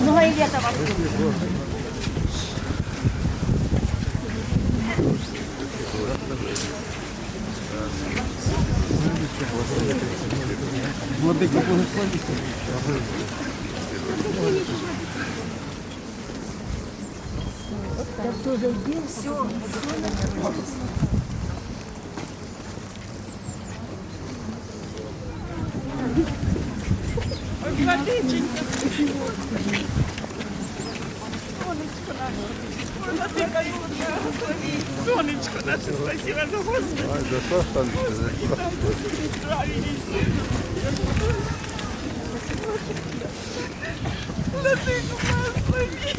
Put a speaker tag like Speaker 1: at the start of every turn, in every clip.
Speaker 1: Много и лето вам.
Speaker 2: Сонечко наше, спасибо за Господи. Владику, благослови.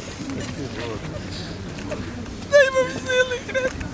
Speaker 2: Дай вам сили, крепкості.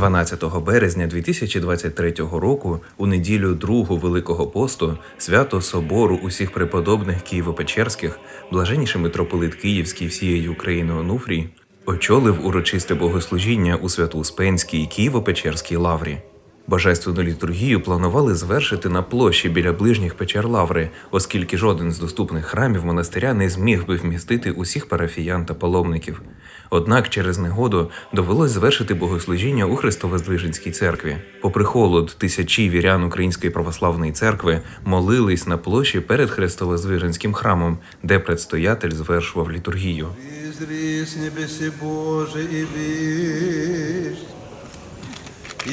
Speaker 3: 12 березня 2023 року, у неділю другу Великого посту, свято Собору усіх преподобних Києво-Печерських, блаженніший митрополит Київський всієї України Онуфрій, очолив урочисте богослужіння у Свято-Успенській Києво-Печерській лаврі. Божественну літургію планували звершити на площі біля ближніх печер Лаври, оскільки жоден з доступних храмів монастиря не зміг би вмістити усіх парафіян та паломників. Однак через негоду довелось звершити богослужіння у Христовоздвиженській церкві. Попри холод, тисячі вірян Української православної церкви молились на площі перед Христовоздвиженським храмом, де предстоятель звершував літургію.
Speaker 4: Изри с небеси Божий и вишь,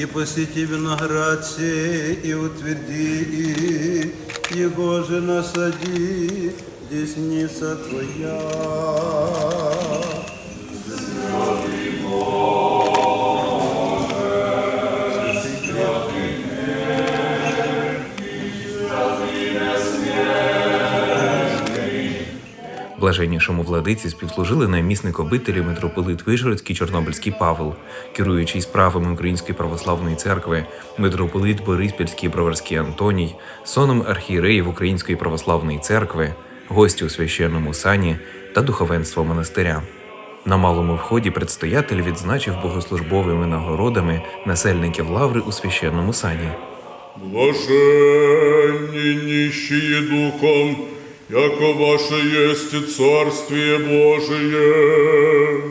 Speaker 4: и посети виноград сей, и утверди их, его же насади, десница Твоя.
Speaker 3: Блаженнішому владиці співслужили намісник обителі митрополит Вишгородський Чорнобильський Павел, керуючий справами Української православної церкви, митрополит Бориспільський Броварський Антоній, соном архієреїв Української православної церкви, гості у священному сані та духовенство монастиря. На малому вході предстоятель відзначив богослужбовими нагородами насельників лаври у священному сані.
Speaker 5: Блаженні нищие духом, яко ваше есть и Царствие Божие.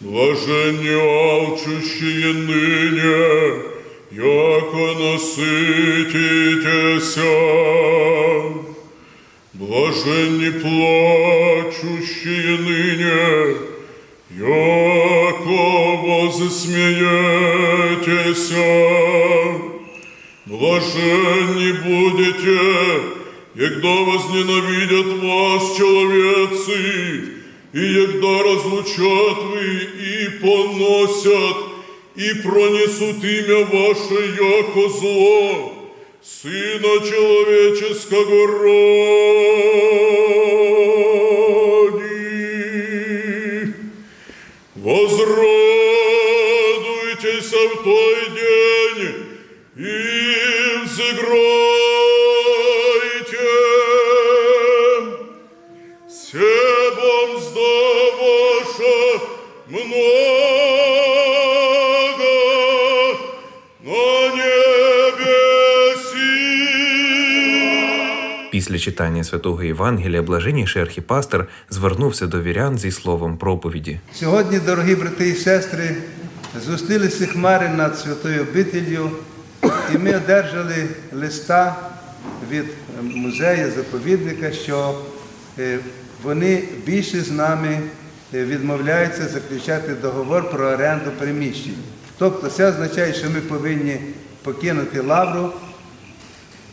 Speaker 5: Блаженні алчущие ныне, яко насытитеся. Блаженні плачущие ныне, яко возсмеетеся. Блаженні будете, егда возненавидят вас человецы, и егда разлучат вы и поносят, и пронесут имя ваше яко зло, Сына Человеческого ради. Возрадуйтесь в той день и взыграйте. Себом сдаваша много на небеси.
Speaker 3: Після читання святого Євангелія блаженніший архіпастер звернувся до вірян зі словом проповіді.
Speaker 4: Сьогодні, дорогі брати і сестри, зустрілися хмари над святою обителью, і ми одержали листа від музею заповідника, що е, вони більше з нами е, відмовляються заключати договор про оренду приміщень. Тобто це означає, що ми повинні покинути лавру,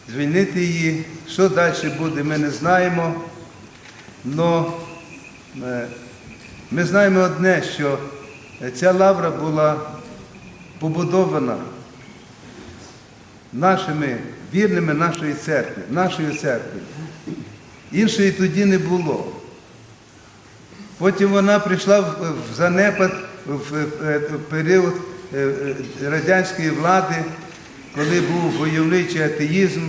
Speaker 4: звільнити її. Що далі буде, ми не знаємо. Но е, ми знаємо одне, що ця лавра була побудована нашими вірними нашої церкви, нашої церкви. Іншої тоді не було. Потім вона прийшла в занепад в е, період е, е, радянської влади, коли був войовничий атеїзм,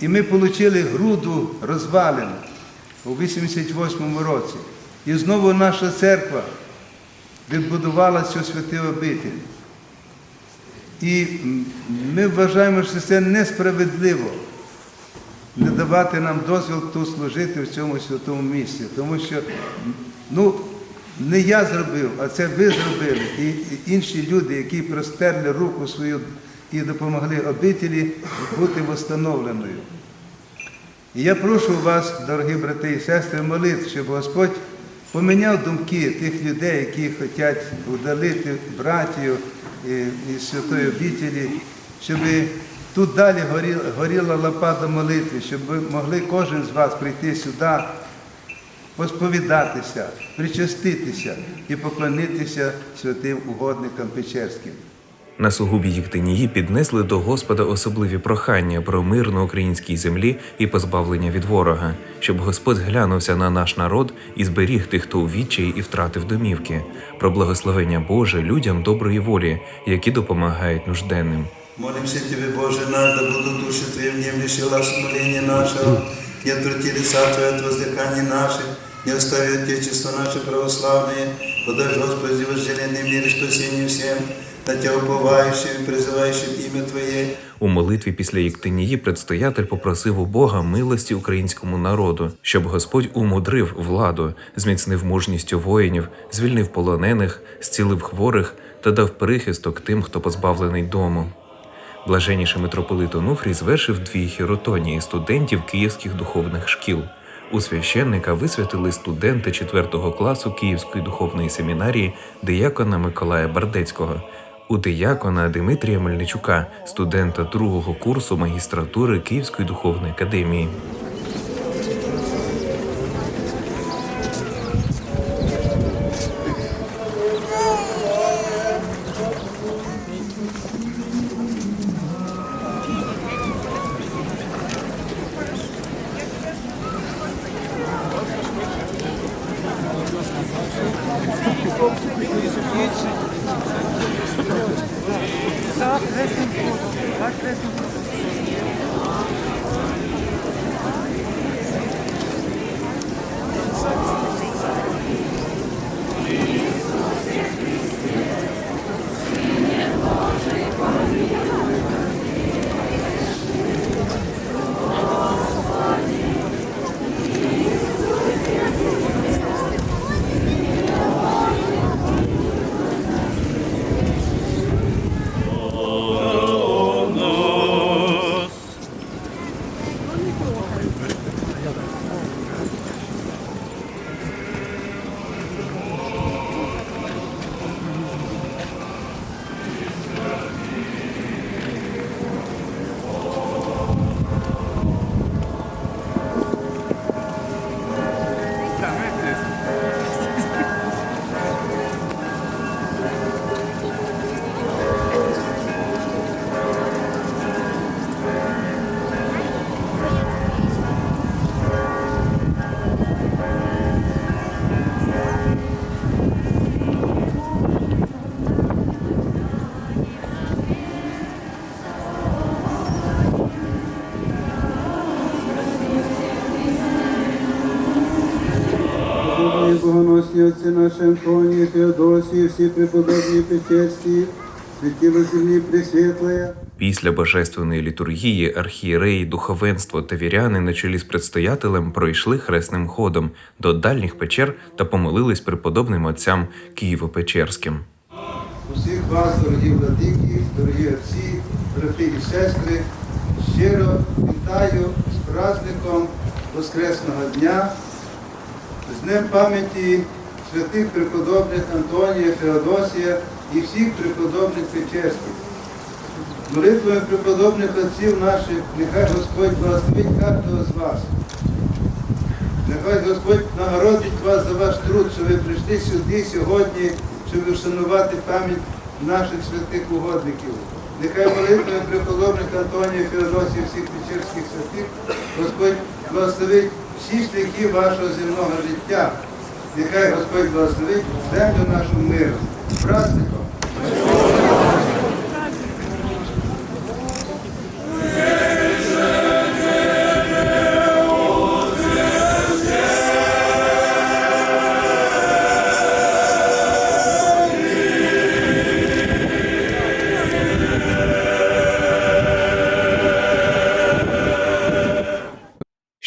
Speaker 4: і ми отримали груду розвалин у 88-му році. І знову наша церква відбудувала цю святу обитель. І ми вважаємо, що це несправедливо не давати нам дозвіл тут служити в цьому святому місці. Тому що ну, не я зробив, а це ви зробили. І інші люди, які простерли руку свою і допомогли обителі бути встановленою. І я прошу вас, дорогі брати і сестри, молити, щоб Господь поміняв думки тих людей, які хочуть удалити братію із святої обітелі, щоб тут далі горіла, лопата молитви, щоб могли кожен з вас прийти сюди, посповідатися, причаститися і поклонитися святим угодникам Печерським.
Speaker 3: На сугубі Єктинії піднесли до Господа особливі прохання про мир на українській землі і позбавлення від ворога, щоб Господь глянувся на наш народ і зберіг тих, хто у відчаї і втратив домівки, про благословення Боже людям доброї волі, які допомагають нужденним.
Speaker 6: Молимся Тебе, Боже наш, да будут души Твои внемлющие ласу моления нашего, не отврати лица Твои от воздыханий наших, не остави Отечество наше православное, подашь, Господи, вожделенный мир и спасение всем, на Тебя уповающим и призывающим имя Твое,
Speaker 3: У молитві після Єктинії предстоятель попросив у Бога милості українському народу, щоб Господь умудрив владу, зміцнив мужністю воїнів, звільнив полонених, зцілив хворих та дав прихисток тим, хто позбавлений дому. Блаженніший митрополит Онуфрій звершив дві хіротонії студентів київських духовних шкіл. У священника висвятили студенти 4 класу Київської духовної семінарії диякона Миколая Бардецького, у диякона Дмитрія Мельничука, студента другого курсу магістратури Київської духовної академії.
Speaker 6: Отці наші Антонії, Феодосії, всі преподобні Печерські, святі Василі Пресвітлая,
Speaker 3: Після божественної літургії архієреї, духовенство та віряни на чолі з предстоятелем пройшли хресним ходом до дальніх печер та помолились преподобним отцям Києво-Печерським.
Speaker 4: Усіх вас, дорогі владики, дорогі отці, брати і сестри, щиро вітаю з праздником Воскресного дня, з Днем пам'яті святих преподобних Антонія, Феодосія і всіх преподобних Печерських. Молитвами преподобних отців наших, нехай Господь благословить кожного з вас. Нехай Господь нагородить вас за ваш труд, що ви прийшли сюди сьогодні, щоб вшанувати пам'ять наших святих угодників. Нехай молитвами преподобних Антонія Феодосії всіх печерських святих Господь благословить всі шляхи вашого земного життя. Нехай Господь благословить землю нашу миром. Праздником!